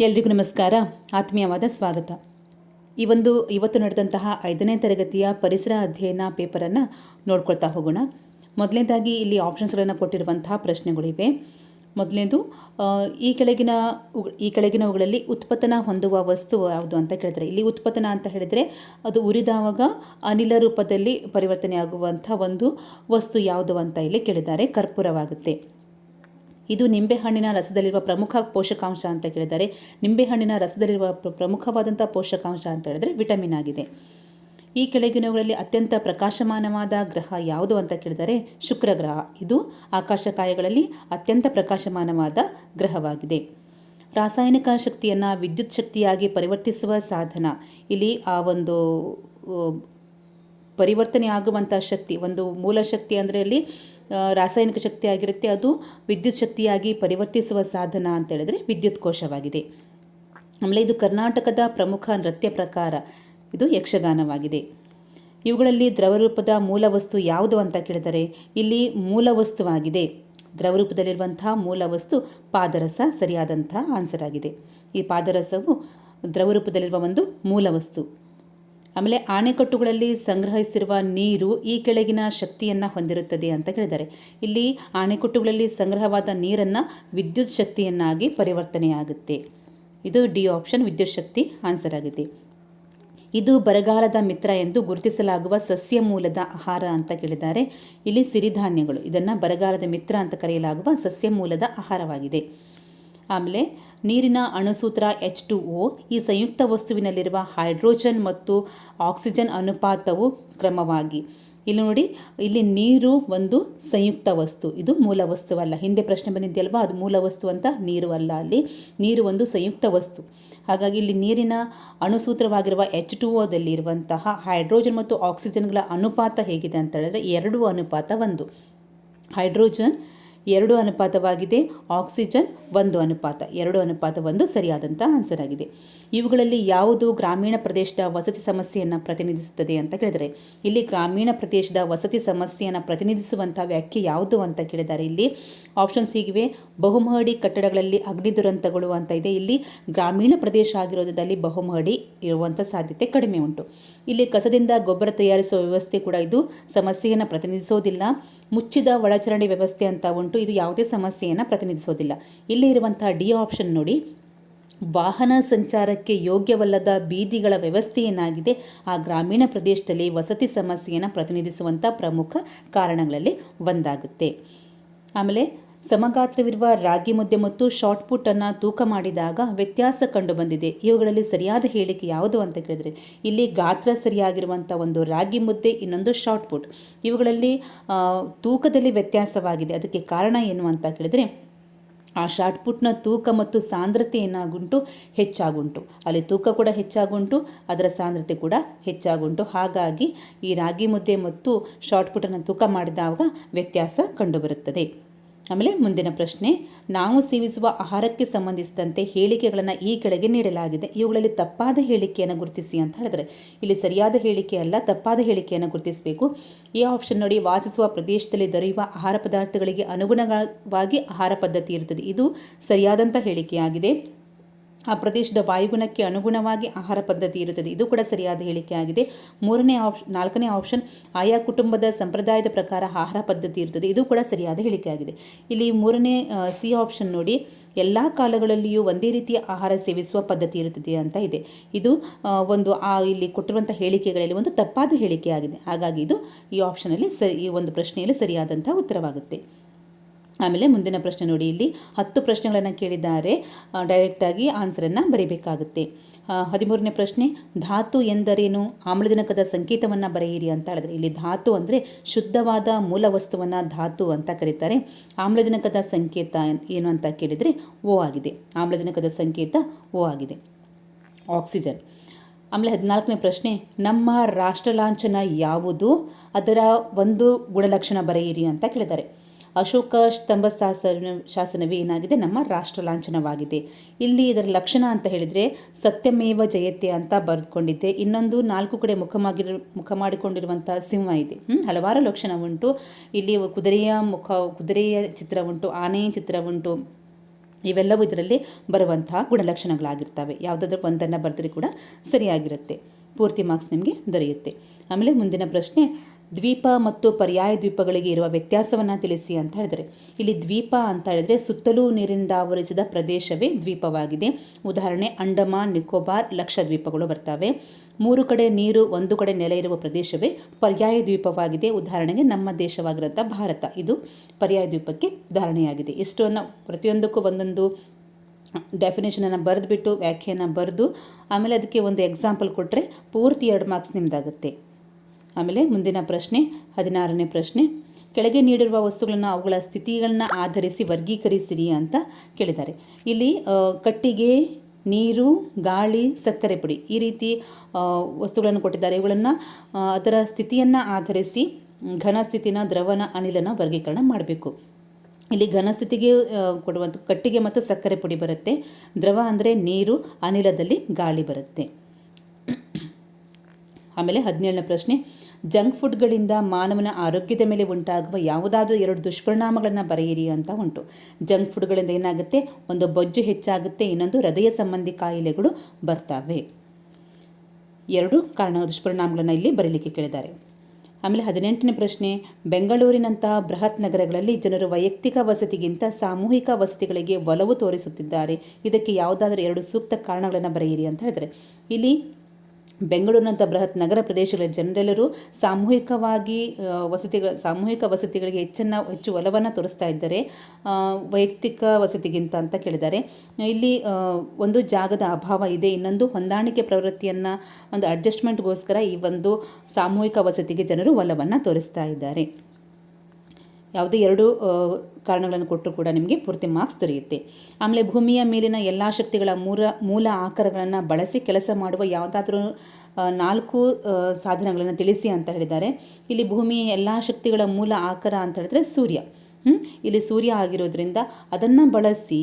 ಎಲ್ರಿಗೂ ನಮಸ್ಕಾರ. ಆತ್ಮೀಯವಾದ ಸ್ವಾಗತ. ಈ ಒಂದು ಇವತ್ತು ನಡೆದಂತಹ ಐದನೇ ತರಗತಿಯ ಪರಿಸರ ಅಧ್ಯಯನ ಪೇಪರನ್ನು ನೋಡ್ಕೊಳ್ತಾ ಹೋಗೋಣ. ಮೊದಲನೇದಾಗಿ ಇಲ್ಲಿ ಆಪ್ಷನ್ಸ್ಗಳನ್ನು ಕೊಟ್ಟಿರುವಂತಹ ಪ್ರಶ್ನೆಗಳಿವೆ. ಮೊದಲನೇದು ಈ ಕೆಳಗಿನ ಈ ಕೆಳಗಿನವುಗಳಲ್ಲಿ ಉತ್ಪತನ ಹೊಂದುವ ವಸ್ತು ಯಾವುದು ಅಂತ ಕೇಳ್ತಾರೆ ಇಲ್ಲಿ ಉತ್ಪತನ ಅಂತ ಹೇಳಿದರೆ ಅದು ಉರಿದಾವಾಗ ಅನಿಲ ರೂಪದಲ್ಲಿ ಪರಿವರ್ತನೆ ಆಗುವಂಥ ಒಂದು ವಸ್ತು ಯಾವುದು ಅಂತ ಇಲ್ಲಿ ಕೇಳಿದ್ದಾರೆ. ಕರ್ಪೂರವಾಗುತ್ತೆ. ಇದು ನಿಂಬೆಹಣ್ಣಿನ ರಸದಲ್ಲಿರುವ ಪ್ರಮುಖ ಪೋಷಕಾಂಶ ಅಂತ ಕೇಳಿದರೆ, ನಿಂಬೆಹಣ್ಣಿನ ರಸದಲ್ಲಿರುವ ಪ್ರ- ಪ್ರಮುಖವಾದಂಥ ಪೋಷಕಾಂಶ ಅಂತ ಹೇಳಿದರೆ ವಿಟಮಿನ್ ಆಗಿದೆ. ಈ ಕೆಳಗಿನವುಗಳಲ್ಲಿ ಅತ್ಯಂತ ಪ್ರಕಾಶಮಾನವಾದ ಗ್ರಹ ಯಾವುದು ಅಂತ ಕೇಳಿದರೆ, ಶುಕ್ರ ಗ್ರಹ. ಇದು ಆಕಾಶಕಾಯಗಳಲ್ಲಿ ಅತ್ಯಂತ ಪ್ರಕಾಶಮಾನವಾದ ಗ್ರಹವಾಗಿದೆ. ರಾಸಾಯನಿಕ ಶಕ್ತಿಯನ್ನು ವಿದ್ಯುತ್ ಶಕ್ತಿಯಾಗಿ ಪರಿವರ್ತಿಸುವ ಸಾಧನ. ಇಲ್ಲಿ ಆ ಒಂದು ಪರಿವರ್ತನೆ ಆಗುವಂಥ ಶಕ್ತಿ, ಒಂದು ಮೂಲ ಶಕ್ತಿ ಅಂದರೆ ಅಲ್ಲಿ ರಾಸಾಯನಿಕ ಶಕ್ತಿ ಆಗಿರುತ್ತೆ, ಅದು ವಿದ್ಯುತ್ ಶಕ್ತಿಯಾಗಿ ಪರಿವರ್ತಿಸುವ ಸಾಧನ ಅಂತ ಹೇಳಿದ್ರೆ ವಿದ್ಯುತ್ ಕೋಶವಾಗಿದೆ. ಆಮೇಲೆ ಇದು ಕರ್ನಾಟಕದ ಪ್ರಮುಖ ನೃತ್ಯ ಪ್ರಕಾರ, ಇದು ಯಕ್ಷಗಾನವಾಗಿದೆ. ಇವುಗಳಲ್ಲಿ ದ್ರವರೂಪದ ಮೂಲ ವಸ್ತು ಯಾವುದು ಅಂತ ಕೇಳಿದರೆ, ಇಲ್ಲಿ ಮೂಲ ವಸ್ತುವಾಗಿದೆ. ದ್ರವರೂಪದಲ್ಲಿರುವಂತಹ ಮೂಲ ವಸ್ತು ಪಾದರಸ, ಸರಿಯಾದಂತಹ ಆನ್ಸರ್ ಆಗಿದೆ. ಈ ಪಾದರಸವು ದ್ರವರೂಪದಲ್ಲಿರುವ ಒಂದು ಮೂಲ ವಸ್ತು. ಆಮೇಲೆ ಆಣೆಕಟ್ಟುಗಳಲ್ಲಿ ಸಂಗ್ರಹಿಸಿರುವ ನೀರು ಈ ಕೆಳಗಿನ ಶಕ್ತಿಯನ್ನು ಹೊಂದಿರುತ್ತದೆ ಅಂತ ಹೇಳಿದ್ದಾರೆ. ಇಲ್ಲಿ ಆಣೆಕಟ್ಟುಗಳಲ್ಲಿ ಸಂಗ್ರಹವಾದ ನೀರನ್ನು ವಿದ್ಯುತ್ ಶಕ್ತಿಯನ್ನಾಗಿ ಪರಿವರ್ತನೆಯಾಗುತ್ತೆ. ಇದು ಡಿ ಆಪ್ಷನ್ ವಿದ್ಯುತ್ ಶಕ್ತಿ ಆನ್ಸರ್ ಆಗಿದೆ. ಇದು ಬರಗಾಲದ ಮಿತ್ರ ಎಂದು ಗುರುತಿಸಲಾಗುವ ಸಸ್ಯ ಮೂಲದ ಆಹಾರ ಅಂತ ಕೇಳಿದ್ದಾರೆ. ಇಲ್ಲಿ ಸಿರಿಧಾನ್ಯಗಳು, ಇದನ್ನು ಬರಗಾಲದ ಮಿತ್ರ ಅಂತ ಕರೆಯಲಾಗುವ ಸಸ್ಯ ಮೂಲದ ಆಹಾರವಾಗಿದೆ. ಆಮೇಲೆ ನೀರಿನ ಅಣುಸೂತ್ರ ಎಚ್ ಟು ಒ ಈ ಸಂಯುಕ್ತ ವಸ್ತುವಿನಲ್ಲಿರುವ ಹೈಡ್ರೋಜನ್ ಮತ್ತು ಆಕ್ಸಿಜನ್ ಅನುಪಾತವು ಕ್ರಮವಾಗಿ. ಇಲ್ಲಿ ನೋಡಿ, ಇಲ್ಲಿ ನೀರು ಒಂದು ಸಂಯುಕ್ತ ವಸ್ತು. ಇದು ಮೂಲ ವಸ್ತುವಲ್ಲ. ಹಿಂದೆ ಪ್ರಶ್ನೆ ಬಂದಿದೆಯಲ್ವಾ? ಅದು ಮೂಲ ವಸ್ತು ಅಂತ? ನೀರು ಅಲ್ಲ ಅಲ್ಲಿ. ನೀರು ಒಂದು ಸಂಯುಕ್ತ ವಸ್ತು. ಹಾಗಾಗಿ ಇಲ್ಲಿ ನೀರಿನ ಅಣುಸೂತ್ರವಾಗಿರುವ ಎಚ್ ಟು ಓದಲ್ಲಿರುವಂತಹ ಹೈಡ್ರೋಜನ್ ಮತ್ತು ಆಕ್ಸಿಜನ್ಗಳ ಅನುಪಾತ ಹೇಗಿದೆ ಅಂತ ಹೇಳಿದ್ರೆ ಎರಡು ಅನುಪಾತ ಒಂದು. ಹೈಡ್ರೋಜನ್ ಎರಡು ಅನುಪಾತವಾಗಿದೆ. ಆಕ್ಸಿಜನ್ ಒಂದು ಅನುಪಾತ. ಎರಡು ಅನುಪಾತ ಒಂದು ಸರಿಯಾದಂಥ ಆನ್ಸರ್ ಆಗಿದೆ. ಇವುಗಳಲ್ಲಿ ಯಾವುದು ಗ್ರಾಮೀಣ ಪ್ರದೇಶದ ವಸತಿ ಸಮಸ್ಯೆಯನ್ನು ಪ್ರತಿನಿಧಿಸುತ್ತದೆ ಅಂತ ಕೇಳಿದರೆ, ಇಲ್ಲಿ ಗ್ರಾಮೀಣ ಪ್ರದೇಶದ ವಸತಿ ಸಮಸ್ಯೆಯನ್ನು ಪ್ರತಿನಿಧಿಸುವಂಥ ವ್ಯಾಖ್ಯೆ ಯಾವುದು ಅಂತ ಕೇಳಿದ್ದಾರೆ ಇಲ್ಲಿ ಆಪ್ಷನ್ಸ್ ಹೀಗಿವೆ ಬಹುಮಹಡಿ ಕಟ್ಟಡಗಳಲ್ಲಿ ಅಗ್ನಿ ದುರಂತಗಳು ಅಂತ ಇದೆ. ಇಲ್ಲಿ ಗ್ರಾಮೀಣ ಪ್ರದೇಶ ಆಗಿರೋದ್ರಲ್ಲಿ ಬಹುಮಹಡಿ ಇರುವಂಥ ಸಾಧ್ಯತೆ ಕಡಿಮೆ ಉಂಟು. ಇಲ್ಲಿ ಕಸದಿಂದ ಗೊಬ್ಬರ ತಯಾರಿಸುವ ವ್ಯವಸ್ಥೆ ಕೂಡ ಇದು ಸಮಸ್ಯೆಯನ್ನು ಪ್ರತಿನಿಧಿಸೋದಿಲ್ಲ. ಮುಚ್ಚಿದ ಒಳಚರಂಡಿ ವ್ಯವಸ್ಥೆ ಅಂತ ಉಂಟು. ಇದು ಯಾವುದೇ ಸಮಸ್ಯೆಯನ್ನು ಪ್ರತಿನಿಧಿಸೋದಿಲ್ಲ. ಇಲ್ಲಿ ಇರುವಂತಹ ಡಿ ಆಪ್ಷನ್ ನೋಡಿ. ವಾಹನ ಸಂಚಾರಕ್ಕೆ ಯೋಗ್ಯವಲ್ಲದ ಬೀದಿಗಳ ವ್ಯವಸ್ಥೆ ಏನಾಗಿದೆ ಆ ಗ್ರಾಮೀಣ ಪ್ರದೇಶದಲ್ಲಿ ವಸತಿ ಸಮಸ್ಯೆಯನ್ನು ಪ್ರತಿನಿಧಿಸುವಂಥ ಪ್ರಮುಖ ಕಾರಣಗಳಲ್ಲಿ ಒಂದಾಗುತ್ತೆ. ಆಮೇಲೆ ಸಮಗಾತ್ರವಿರುವ ರಾಗಿ ಮುದ್ದೆ ಮತ್ತು ಶಾರ್ಟ್ ಪುಟ್ಟನ್ನು ತೂಕ ಮಾಡಿದಾಗ ವ್ಯತ್ಯಾಸ ಕಂಡುಬಂದಿದೆ. ಇವುಗಳಲ್ಲಿ ಸರಿಯಾದ ಹೇಳಿಕೆ ಯಾವುದು ಅಂತ ಕೇಳಿದ್ರೆ, ಇಲ್ಲಿ ಗಾತ್ರ ಸರಿಯಾಗಿರುವಂಥ ಒಂದು ರಾಗಿ ಮುದ್ದೆ, ಇನ್ನೊಂದು ಶಾರ್ಟ್ ಪುಟ್. ಇವುಗಳಲ್ಲಿ ತೂಕದಲ್ಲಿ ವ್ಯತ್ಯಾಸವಾಗಿದೆ. ಅದಕ್ಕೆ ಕಾರಣ ಏನು ಅಂತ ಕೇಳಿದರೆ, ಆ ಶಾರ್ಟ್ ಪುಟ್ನ ತೂಕ ಮತ್ತು ಸಾಂದ್ರತೆ ಏನಾಗುಂಟು? ಹೆಚ್ಚಾಗುಂಟು. ಅಲ್ಲಿ ತೂಕ ಕೂಡ ಹೆಚ್ಚಾಗುಂಟು, ಅದರ ಸಾಂದ್ರತೆ ಕೂಡ ಹೆಚ್ಚಾಗುಂಟು. ಹಾಗಾಗಿ ಈ ರಾಗಿ ಮುದ್ದೆ ಮತ್ತು ಶಾರ್ಟ್ ಪುಟನ್ನು ತೂಕ ಮಾಡಿದಾಗ ವ್ಯತ್ಯಾಸ ಕಂಡುಬರುತ್ತದೆ. ಆಮೇಲೆ ಮುಂದಿನ ಪ್ರಶ್ನೆ, ನಾವು ಸೇವಿಸುವ ಆಹಾರಕ್ಕೆ ಸಂಬಂಧಿಸಿದಂತೆ ಹೇಳಿಕೆಗಳನ್ನು ಈ ಕೆಳಗೆ ನೀಡಲಾಗಿದೆ. ಇವುಗಳಲ್ಲಿ ತಪ್ಪಾದ ಹೇಳಿಕೆಯನ್ನು ಗುರುತಿಸಿ ಅಂತ ಹೇಳಿದ್ರೆ, ಇಲ್ಲಿ ಸರಿಯಾದ ಹೇಳಿಕೆ ಅಲ್ಲ, ತಪ್ಪಾದ ಹೇಳಿಕೆಯನ್ನು ಗುರುತಿಸಬೇಕು. ಈ ಆಪ್ಷನ್ ನೋಡಿ, ವಾಸಿಸುವ ಪ್ರದೇಶದಲ್ಲಿ ದೊರೆಯುವ ಆಹಾರ ಪದಾರ್ಥಗಳಿಗೆ ಅನುಗುಣವಾಗಿ ಆಹಾರ ಪದ್ಧತಿ ಇರುತ್ತದೆ. ಇದು ಸರಿಯಾದಂಥ ಹೇಳಿಕೆಯಾಗಿದೆ. ಆ ಪ್ರದೇಶದ ವಾಯುಗುಣಕ್ಕೆ ಅನುಗುಣವಾಗಿ ಆಹಾರ ಪದ್ಧತಿ ಇರುತ್ತದೆ. ಇದು ಕೂಡ ಸರಿಯಾದ ಹೇಳಿಕೆಯಾಗಿದೆ ಮೂರನೇ ಆಪ್ಷನ್ ನಾಲ್ಕನೇ ಆಪ್ಷನ್, ಆಯಾ ಕುಟುಂಬದ ಸಂಪ್ರದಾಯದ ಪ್ರಕಾರ ಆಹಾರ ಪದ್ಧತಿ ಇರುತ್ತದೆ. ಇದು ಕೂಡ ಸರಿಯಾದ ಹೇಳಿಕೆಯಾಗಿದೆ ಇಲ್ಲಿ ಮೂರನೇ ಸಿ ಆಪ್ಷನ್ ನೋಡಿ, ಎಲ್ಲ ಕಾಲಗಳಲ್ಲಿಯೂ ಒಂದೇ ರೀತಿಯ ಆಹಾರ ಸೇವಿಸುವ ಪದ್ಧತಿ ಇರುತ್ತದೆ ಅಂತ ಇದೆ. ಇದು ಒಂದು, ಆ, ಇಲ್ಲಿ ಕೊಟ್ಟಿರುವಂಥ ಹೇಳಿಕೆಗಳಲ್ಲಿ ಒಂದು ತಪ್ಪಾದ ಹೇಳಿಕೆಯಾಗಿದೆ ಹಾಗಾಗಿ ಇದು ಈ ಆಪ್ಷನಲ್ಲಿ ಸರಿ, ಈ ಒಂದು ಪ್ರಶ್ನೆಯಲ್ಲಿ ಸರಿಯಾದಂಥ ಉತ್ತರವಾಗುತ್ತೆ. ಆಮೇಲೆ ಮುಂದಿನ ಪ್ರಶ್ನೆ ನೋಡಿ ಇಲ್ಲಿ. ಹತ್ತು ಪ್ರಶ್ನೆಗಳನ್ನು ಕೇಳಿದ್ದಾರೆ. ಡೈರೆಕ್ಟಾಗಿ ಆನ್ಸರನ್ನು ಬರೀಬೇಕಾಗುತ್ತೆ. ಹದಿಮೂರನೇ ಪ್ರಶ್ನೆ, ಧಾತು ಎಂದರೇನು? ಆಮ್ಲಜನಕದ ಸಂಕೇತವನ್ನು ಬರೆಯಿರಿ ಅಂತ ಹೇಳಿದ್ರೆ, ಇಲ್ಲಿ ಧಾತು ಅಂದರೆ ಶುದ್ಧವಾದ ಮೂಲ ವಸ್ತುವನ್ನು ಧಾತು ಅಂತ ಕರೀತಾರೆ. ಆಮ್ಲಜನಕದ ಸಂಕೇತ ಏನು ಅಂತ ಕೇಳಿದರೆ, ಓ ಆಗಿದೆ. ಆಮ್ಲಜನಕದ ಸಂಕೇತ ಓ ಆಗಿದೆ. ಆಕ್ಸಿಜನ್. ಆಮೇಲೆ ಹದಿನಾಲ್ಕನೇ ಪ್ರಶ್ನೆ, ನಮ್ಮ ರಾಷ್ಟ್ರ ಲಾಂಛನ ಯಾವುದು? ಅದರ ಒಂದು ಗುಣಲಕ್ಷಣ ಬರೆಯಿರಿ ಅಂತ ಕೇಳಿದ್ದಾರೆ. ಅಶೋಕ ಸ್ತಂಭ ಶಾಸನ ಶಾಸನವೇ ಏನಾಗಿದೆ? ನಮ್ಮ ರಾಷ್ಟ್ರ ಲಾಂಛನವಾಗಿದೆ. ಇಲ್ಲಿ ಇದರ ಲಕ್ಷಣ ಅಂತ ಹೇಳಿದರೆ, ಸತ್ಯಮೇವ ಜಯತೆ ಅಂತ ಬರೆದುಕೊಂಡಿದ್ದೆ. ಇನ್ನೊಂದು ನಾಲ್ಕು ಕಡೆ ಮುಖ ಮಾಡಿರು ಮುಖ ಮಾಡಿಕೊಂಡಿರುವಂಥ ಸಿಂಹ ಇದೆ. ಹಲವಾರು ಲಕ್ಷಣ ಉಂಟು. ಇಲ್ಲಿ ಕುದುರೆಯ ಮುಖ, ಕುದುರೆಯ ಚಿತ್ರ ಉಂಟು ಆನೆಯ ಚಿತ್ರ ಉಂಟು. ಇವೆಲ್ಲವೂ ಇದರಲ್ಲಿ ಬರುವಂತಹ ಗುಣಲಕ್ಷಣಗಳಾಗಿರ್ತವೆ. ಯಾವುದಾದ್ರೂ ಒಂದನ್ನು ಬರೆದ್ರೆ ಕೂಡ ಸರಿಯಾಗಿರುತ್ತೆ. ಪೂರ್ತಿ ಮಾರ್ಕ್ಸ್ ನಿಮಗೆ ದೊರೆಯುತ್ತೆ. ಆಮೇಲೆ ಮುಂದಿನ ಪ್ರಶ್ನೆ ದ್ವೀಪ ಮತ್ತು ಪರ್ಯಾಯ ದ್ವೀಪಗಳಿಗೆ ಇರುವ ವ್ಯತ್ಯಾಸವನ್ನು ತಿಳಿಸಿ ಅಂತ ಹೇಳಿದರೆ, ಇಲ್ಲಿ ದ್ವೀಪ ಅಂತ ಹೇಳಿದ್ರೆ ಸುತ್ತಲೂ ನೀರಿನಿಂದ ಆವರಿಸಿದ ಪ್ರದೇಶವೇ ದ್ವೀಪವಾಗಿದೆ. ಉದಾಹರಣೆ, ಅಂಡಮಾನ್, ನಿಕೋಬಾರ್ ಲಕ್ಷದ್ವೀಪಗಳು ಬರ್ತವೆ. ಮೂರು ಕಡೆ ನೀರು, ಒಂದು ಕಡೆ ನೆಲೆ ಇರುವ ಪ್ರದೇಶವೇ ಪರ್ಯಾಯ ದ್ವೀಪವಾಗಿದೆ. ಉದಾಹರಣೆಗೆ ನಮ್ಮ ದೇಶವಾಗಿರುವಂಥ ಭಾರತ, ಇದು ಪರ್ಯಾಯ ದ್ವೀಪಕ್ಕೆ ಉದಾಹರಣೆಯಾಗಿದೆ. ಇಷ್ಟನ್ನು ಪ್ರತಿಯೊಂದಕ್ಕೂ ಒಂದೊಂದು ಡೆಫಿನೇಷನನ್ನು ಬರೆದುಬಿಟ್ಟು ವ್ಯಾಖ್ಯಾನ ಬರೆದು, ಆಮೇಲೆ ಅದಕ್ಕೆ ಒಂದು ಎಕ್ಸಾಂಪಲ್ ಕೊಟ್ಟರೆ ಪೂರ್ತಿ ಎರಡು ಮಾರ್ಕ್ಸ್ ನಿಮ್ಮದಾಗುತ್ತೆ ಆಮೇಲೆ ಮುಂದಿನ ಪ್ರಶ್ನೆ, ಹದಿನಾರನೇ ಪ್ರಶ್ನೆ. ಕೆಳಗೆ ನೀಡಿರುವ ವಸ್ತುಗಳನ್ನು ಅವುಗಳ ಸ್ಥಿತಿಗಳನ್ನ ಆಧರಿಸಿ ವರ್ಗೀಕರಿಸಿರಿ ಅಂತ ಕೇಳಿದ್ದಾರೆ. ಇಲ್ಲಿ ಕಟ್ಟಿಗೆ, ನೀರು, ಗಾಳಿ, ಸಕ್ಕರೆ ಪುಡಿ ಈ ರೀತಿ ವಸ್ತುಗಳನ್ನು ಕೊಟ್ಟಿದ್ದಾರೆ. ಇವುಗಳನ್ನು ಅದರ ಸ್ಥಿತಿಯನ್ನು ಆಧರಿಸಿ ಘನ ಸ್ಥಿತಿನ, ದ್ರವನ, ಅನಿಲನ ವರ್ಗೀಕರಣ ಮಾಡಬೇಕು. ಇಲ್ಲಿ ಘನಸ್ಥಿತಿಗೆ ಸ್ಥಿತಿಗೆ ಕೊಡುವಂಥ ಕಟ್ಟಿಗೆ ಮತ್ತು ಸಕ್ಕರೆ ಪುಡಿ ಬರುತ್ತೆ. ದ್ರವ ಅಂದರೆ ನೀರು, ಅನಿಲದಲ್ಲಿ ಗಾಳಿ ಬರುತ್ತೆ. ಆಮೇಲೆ ಹದಿನೇಳನೇ ಪ್ರಶ್ನೆ. ಜಂಕ್ ಫುಡ್ಗಳಿಂದ ಮಾನವನ ಆರೋಗ್ಯದ ಮೇಲೆ ಉಂಟಾಗುವ ಯಾವುದಾದ್ರೂ ಎರಡು ದುಷ್ಪರಿಣಾಮಗಳನ್ನು ಬರೆಯಿರಿ ಅಂತ ಉಂಟು. ಜಂಕ್ ಫುಡ್ಗಳಿಂದ ಏನಾಗುತ್ತೆ? ಒಂದು ಬೊಜ್ಜು ಹೆಚ್ಚಾಗುತ್ತೆ, ಇನ್ನೊಂದು ಹೃದಯ ಸಂಬಂಧಿ ಕಾಯಿಲೆಗಳು ಬರ್ತವೆ. ಎರಡು ಕಾರಣ ದುಷ್ಪರಿಣಾಮಗಳನ್ನು ಇಲ್ಲಿ ಬರೀಲಿಕ್ಕೆ ಕೇಳಿದ್ದಾರೆ. ಆಮೇಲೆ ಹದಿನೆಂಟನೇ ಪ್ರಶ್ನೆ, ಬೆಂಗಳೂರಿನಂತಹ ಬೃಹತ್ ನಗರಗಳಲ್ಲಿ ಜನರು ವೈಯಕ್ತಿಕ ವಸತಿಗಿಂತ ಸಾಮೂಹಿಕ ವಸತಿಗಳಿಗೆ ಒಲವು ತೋರಿಸುತ್ತಿದ್ದಾರೆ. ಇದಕ್ಕೆ ಯಾವುದಾದ್ರೂ ಎರಡು ಸೂಕ್ತ ಕಾರಣಗಳನ್ನು ಬರೆಯಿರಿ ಅಂತ ಹೇಳಿದರೆ ಇಲ್ಲಿ ಬೆಂಗಳೂರಿನಂಥ ಬೃಹತ್ ನಗರ ಪ್ರದೇಶಗಳ ಜನರೆಲ್ಲರೂ ಸಾಮೂಹಿಕವಾಗಿ ವಸತಿಗಳು, ಸಾಮೂಹಿಕ ವಸತಿಗಳಿಗೆ ಹೆಚ್ಚನ್ನು, ಹೆಚ್ಚು ಒಲವನ್ನು ತೋರಿಸ್ತಾ ಇದ್ದಾರೆ. ವೈಯಕ್ತಿಕ ವಸತಿಗಿಂತ ಅಂತ ಕೇಳಿದ್ದಾರೆ. ಇಲ್ಲಿ ಒಂದು ಜಾಗದ ಅಭಾವ ಇದೆ. ಇನ್ನೊಂದು ಹೊಂದಾಣಿಕೆ ಪ್ರವೃತ್ತಿಯನ್ನು, ಒಂದು ಅಡ್ಜಸ್ಟ್ಮೆಂಟ್ಗೋಸ್ಕರ ಈ ಒಂದು ಸಾಮೂಹಿಕ ವಸತಿಗೆ ಜನರು ಒಲವನ್ನು ತೋರಿಸ್ತಾ ಇದ್ದಾರೆ. ಯಾವುದೇ ಎರಡು ಕಾರಣಗಳನ್ನು ಕೊಟ್ಟರು ಕೂಡ ನಿಮಗೆ ಪೂರ್ತಿ ಮಾರ್ಕ್ಸ್ ದೊರೆಯುತ್ತೆ. ಆಮೇಲೆ ಭೂಮಿಯ ಮೇಲಿನ ಎಲ್ಲ ಶಕ್ತಿಗಳ ಮೂಲ ಮೂಲ ಆಕಾರಗಳನ್ನು ಬಳಸಿ ಕೆಲಸ ಮಾಡುವ ಯಾವುದಾದ್ರೂ ನಾಲ್ಕು ಸಾಧನಗಳನ್ನು ತಿಳಿಸಿ ಅಂತ ಹೇಳಿದ್ದಾರೆ. ಇಲ್ಲಿ ಭೂಮಿಯ ಎಲ್ಲ ಶಕ್ತಿಗಳ ಮೂಲ ಆಕಾರ ಅಂತ ಹೇಳಿದ್ರೆ ಸೂರ್ಯ. ಹ್ಞೂ ಇಲ್ಲಿ ಸೂರ್ಯ ಆಗಿರೋದ್ರಿಂದ ಅದನ್ನು ಬಳಸಿ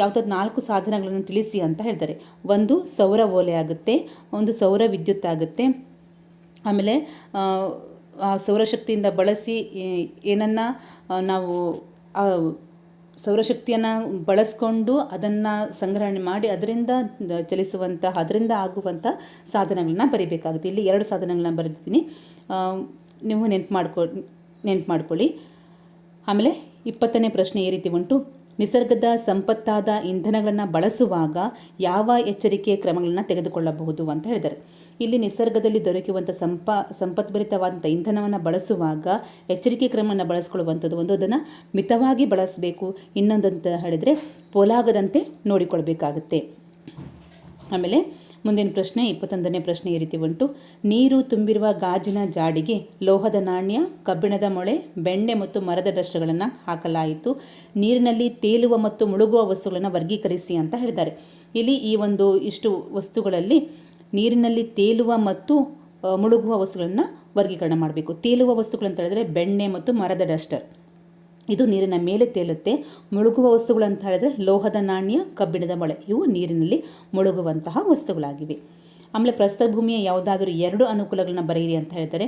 ಯಾವುದಾದ್ರು ನಾಲ್ಕು ಸಾಧನಗಳನ್ನು ತಿಳಿಸಿ ಅಂತ ಹೇಳ್ತಾರೆ ಒಂದು ಸೌರ ಓಲೆ ಆಗುತ್ತೆ, ಒಂದು ಸೌರ ವಿದ್ಯುತ್ ಆಗುತ್ತೆ. ಆಮೇಲೆ ಸೌರಶಕ್ತಿಯಿಂದ ಬಳಸಿ ಏನನ್ನು ನಾವು ಸೌರಶಕ್ತಿಯನ್ನು ಬಳಸ್ಕೊಂಡು ಅದನ್ನು ಸಂಗ್ರಹಣೆ ಮಾಡಿ ಅದರಿಂದ ಚಲಿಸುವಂತಹ ಅದರಿಂದ ಆಗುವಂಥ ಸಾಧನಗಳನ್ನ ಬರಿಬೇಕಾಗುತ್ತೆ. ಇಲ್ಲಿ ಎರಡು ಸಾಧನಗಳನ್ನ ಬರೆದಿದ್ದೀನಿ. ನೀವು ನೆನ್ಪು ಮಾಡ್ಕೊ, ನೆನ್ಪು ಮಾಡ್ಕೊಳ್ಳಿ. ಆಮೇಲೆ ಇಪ್ಪತ್ತನೇ ಪ್ರಶ್ನೆ ಈ ರೀತಿ ಉಂಟು. ನಿಸರ್ಗದ ಸಂಪತ್ತಾದ ಇಂಧನಗಳನ್ನು ಬಳಸುವಾಗ ಯಾವ ಎಚ್ಚರಿಕೆ ಕ್ರಮಗಳನ್ನು ತೆಗೆದುಕೊಳ್ಳಬಹುದು ಅಂತ ಹೇಳಿದ್ದಾರೆ. ಇಲ್ಲಿ ನಿಸರ್ಗದಲ್ಲಿ ದೊರಕುವಂಥ ಸಂಪ ಸಂಪತ್ಭರಿತವಾದಂಥ ಇಂಧನವನ್ನು ಬಳಸುವಾಗ ಎಚ್ಚರಿಕೆ ಕ್ರಮವನ್ನು ಬಳಸ್ಕೊಳ್ಳುವಂಥದ್ದು ಒಂದು, ಅದನ್ನು ಮಿತವಾಗಿ ಬಳಸಬೇಕು. ಇನ್ನೊಂದು ಅಂತ ಹೇಳಿದರೆ ಪೋಲಾಗದಂತೆ ನೋಡಿಕೊಳ್ಬೇಕಾಗುತ್ತೆ. ಆಮೇಲೆ ಮುಂದಿನ ಪ್ರಶ್ನೆ, ಇಪ್ಪತ್ತೊಂದನೇ ಪ್ರಶ್ನೆ ಈ ರೀತಿ ಉಂಟು ನೀರು ತುಂಬಿರುವ ಗಾಜಿನ ಜಾಡಿಗೆ ಲೋಹದ ನಾಣ್ಯ, ಕಬ್ಬಿಣದ ಮೊಳೆ, ಬೆಣ್ಣೆ ಮತ್ತು ಮರದ ಡಸ್ಟ್ಗಳನ್ನು ಹಾಕಲಾಯಿತು. ನೀರಿನಲ್ಲಿ ತೇಲುವ ಮತ್ತು ಮುಳುಗುವ ವಸ್ತುಗಳನ್ನು ವರ್ಗೀಕರಿಸಿ ಅಂತ ಹೇಳಿದ್ದಾರೆ. ಇಲ್ಲಿ ಈ ಒಂದು ಇಷ್ಟು ವಸ್ತುಗಳಲ್ಲಿ ನೀರಿನಲ್ಲಿ ತೇಲುವ ಮತ್ತು ಮುಳುಗುವ ವಸ್ತುಗಳನ್ನು ವರ್ಗೀಕರಣ ಮಾಡಬೇಕು. ತೇಲುವ ವಸ್ತುಗಳಂತ ಹೇಳಿದ್ರೆ ಬೆಣ್ಣೆ ಮತ್ತು ಮರದ ಡಸ್ಟರ್. ಇದು ನೀರಿನ ಮೇಲೆ ತೇಲುತ್ತೆ. ಮುಳುಗುವ ವಸ್ತುಗಳು ಅಂತ ಹೇಳಿದ್ರೆ ಲೋಹದ ನಾಣ್ಯ, ಕಬ್ಬಿಣದ ಮೊಳೆ, ಇವು ನೀರಿನಲ್ಲಿ ಮುಳುಗುವಂತಹ ವಸ್ತುಗಳಾಗಿವೆ. ಆಮೇಲೆ ಪ್ರಸ್ಥಭೂಮಿಯ ಯಾವುದಾದರೂ ಎರಡು ಅನುಕೂಲಗಳನ್ನ ಬರೆಯಿರಿ ಅಂತ ಹೇಳ್ತಾರೆ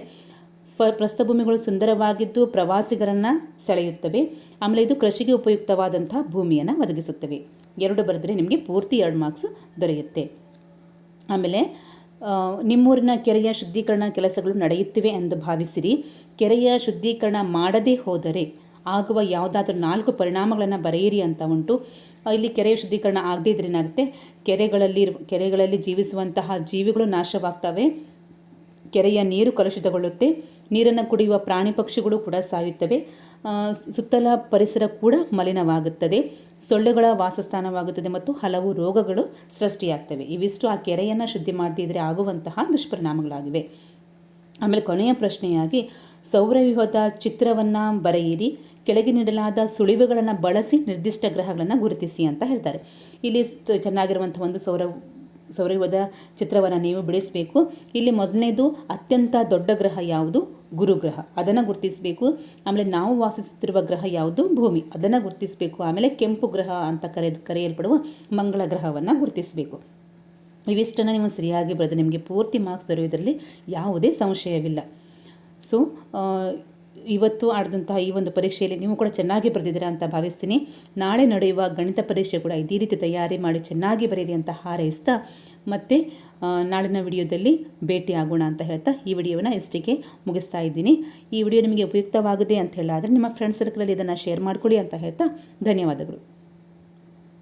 ಫ, ಪ್ರಸ್ಥಭೂಮಿಗಳು ಸುಂದರವಾಗಿದ್ದು ಪ್ರವಾಸಿಗರನ್ನು ಸೆಳೆಯುತ್ತವೆ. ಆಮೇಲೆ ಇದು ಕೃಷಿಗೆ ಉಪಯುಕ್ತವಾದಂತಹ ಭೂಮಿಯನ್ನು ಒದಗಿಸುತ್ತವೆ. ಎರಡು ಬರೆದರೆ ನಿಮಗೆ ಪೂರ್ತಿ ಎರಡು ಮಾರ್ಕ್ಸ್ ದೊರೆಯುತ್ತೆ. ಆಮೇಲೆ ನಿಮ್ಮೂರಿನ ಕೆರೆಯ ಶುದ್ಧೀಕರಣ ಕೆಲಸಗಳು ನಡೆಯುತ್ತಿವೆ ಎಂದು ಭಾವಿಸಿರಿ. ಕೆರೆಯ ಶುದ್ಧೀಕರಣ ಮಾಡದೇ ಹೋದರೆ ಆಗುವ ಯಾವುದಾದ್ರೂ ನಾಲ್ಕು ಪರಿಣಾಮಗಳನ್ನು ಬರೆಯಿರಿ ಅಂತ ಉಂಟು. ಇಲ್ಲಿ ಕೆರೆಯ ಶುದ್ಧೀಕರಣ ಆಗದೇ ಇದ್ರೆ ಏನಾಗುತ್ತೆ ಕೆರೆಗಳಲ್ಲಿ ಕೆರೆಗಳಲ್ಲಿ ಜೀವಿಸುವಂತಹ ಜೀವಿಗಳು ನಾಶವಾಗ್ತವೆ. ಕೆರೆಯ ನೀರು ಕಲುಷಿತಗೊಳ್ಳುತ್ತೆ. ನೀರನ್ನು ಕುಡಿಯುವ ಪ್ರಾಣಿ ಪಕ್ಷಿಗಳು ಕೂಡ ಸಾಯುತ್ತವೆ. ಸುತ್ತಲ ಪರಿಸರ ಕೂಡ ಮಲಿನವಾಗುತ್ತದೆ. ಸೊಳ್ಳೆಗಳ ವಾಸಸ್ಥಾನವಾಗುತ್ತದೆ ಮತ್ತು ಹಲವು ರೋಗಗಳು ಸೃಷ್ಟಿಯಾಗ್ತವೆ. ಇವಿಷ್ಟು ಆ ಕೆರೆಯನ್ನು ಶುದ್ಧಿ ಮಾಡದಿದ್ದರೆ ಆಗುವಂತಹ ದುಷ್ಪರಿಣಾಮಗಳಾಗಿವೆ. ಆಮೇಲೆ ಕೊನೆಯ ಪ್ರಶ್ನೆಯಾಗಿ, ಸೌರವ್ಯೂಹದ ಚಿತ್ರವನ್ನು ಬರೆಯಿರಿ. ಕೆಳಗೆ ನೀಡಲಾದ ಸುಳಿವುಗಳನ್ನು ಬಳಸಿ ನಿರ್ದಿಷ್ಟ ಗ್ರಹಗಳನ್ನು ಗುರುತಿಸಿ ಅಂತ ಹೇಳ್ತಾರೆ. ಇಲ್ಲಿ ಚೆನ್ನಾಗಿರುವಂಥ ಒಂದು ಸೌರ ಸೌರವ್ಯೂಹದ ಚಿತ್ರವನ್ನು ನೀವು ಬಿಡಿಸಬೇಕು. ಇಲ್ಲಿ ಮೊದಲನೇದು ಅತ್ಯಂತ ದೊಡ್ಡ ಗ್ರಹ ಯಾವುದು? ಗುರುಗ್ರಹ. ಅದನ್ನು ಗುರುತಿಸಬೇಕು. ಆಮೇಲೆ ನಾವು ವಾಸಿಸುತ್ತಿರುವ ಗ್ರಹ ಯಾವುದು? ಭೂಮಿ. ಅದನ್ನು ಗುರುತಿಸಬೇಕು. ಆಮೇಲೆ ಕೆಂಪು ಗ್ರಹ ಅಂತ ಕರೆದು ಕರೆಯಲ್ಪಡುವ ಮಂಗಳ ಗ್ರಹವನ್ನು ಗುರುತಿಸಬೇಕು. ಇವಿಷ್ಟನ್ನು ನೀವು ಸರಿಯಾಗಿ ಬರೆದು ನಿಮಗೆ ಪೂರ್ತಿ ಮಾರ್ಕ್ಸ್ ದೊರೆಯುವುದರಲ್ಲಿ ಯಾವುದೇ ಸಂಶಯವಿಲ್ಲ. ಸೊ ಇವತ್ತು ಆಡಿದಂತಹ ಈ ಒಂದು ಪರೀಕ್ಷೆಯಲ್ಲಿ ನೀವು ಕೂಡ ಚೆನ್ನಾಗಿ ಬರೆದಿದ್ದೀರಾ ಅಂತ ಭಾವಿಸ್ತೀನಿ. ನಾಳೆ ನಡೆಯುವ ಗಣಿತ ಪರೀಕ್ಷೆ ಕೂಡ ಇದೇ ರೀತಿ ತಯಾರಿ ಮಾಡಿ ಚೆನ್ನಾಗಿ ಬರೀರಿ ಅಂತ ಹಾರೈಸ್ತಾ ಮತ್ತೆ ನಾಳಿನ ವಿಡಿಯೋದಲ್ಲಿ ಭೇಟಿ ಆಗೋಣ ಅಂತ ಹೇಳ್ತಾ ಈ ವಿಡಿಯೋನ ಇಷ್ಟಕ್ಕೆ ಮುಗಿಸ್ತಾ ಇದ್ದೀನಿ. ಈ ವಿಡಿಯೋ ನಿಮಗೆ ಉಪಯುಕ್ತವಾಗಿದೆ ಅಂತ ಹೇಳಾದರೆ ನಿಮ್ಮ ಫ್ರೆಂಡ್ ಸರ್ಕಲಲ್ಲಿ ಇದನ್ನು ಶೇರ್ ಮಾಡಿಕೊಳ್ಳಿ ಅಂತ ಹೇಳ್ತಾ ಧನ್ಯವಾದಗಳು.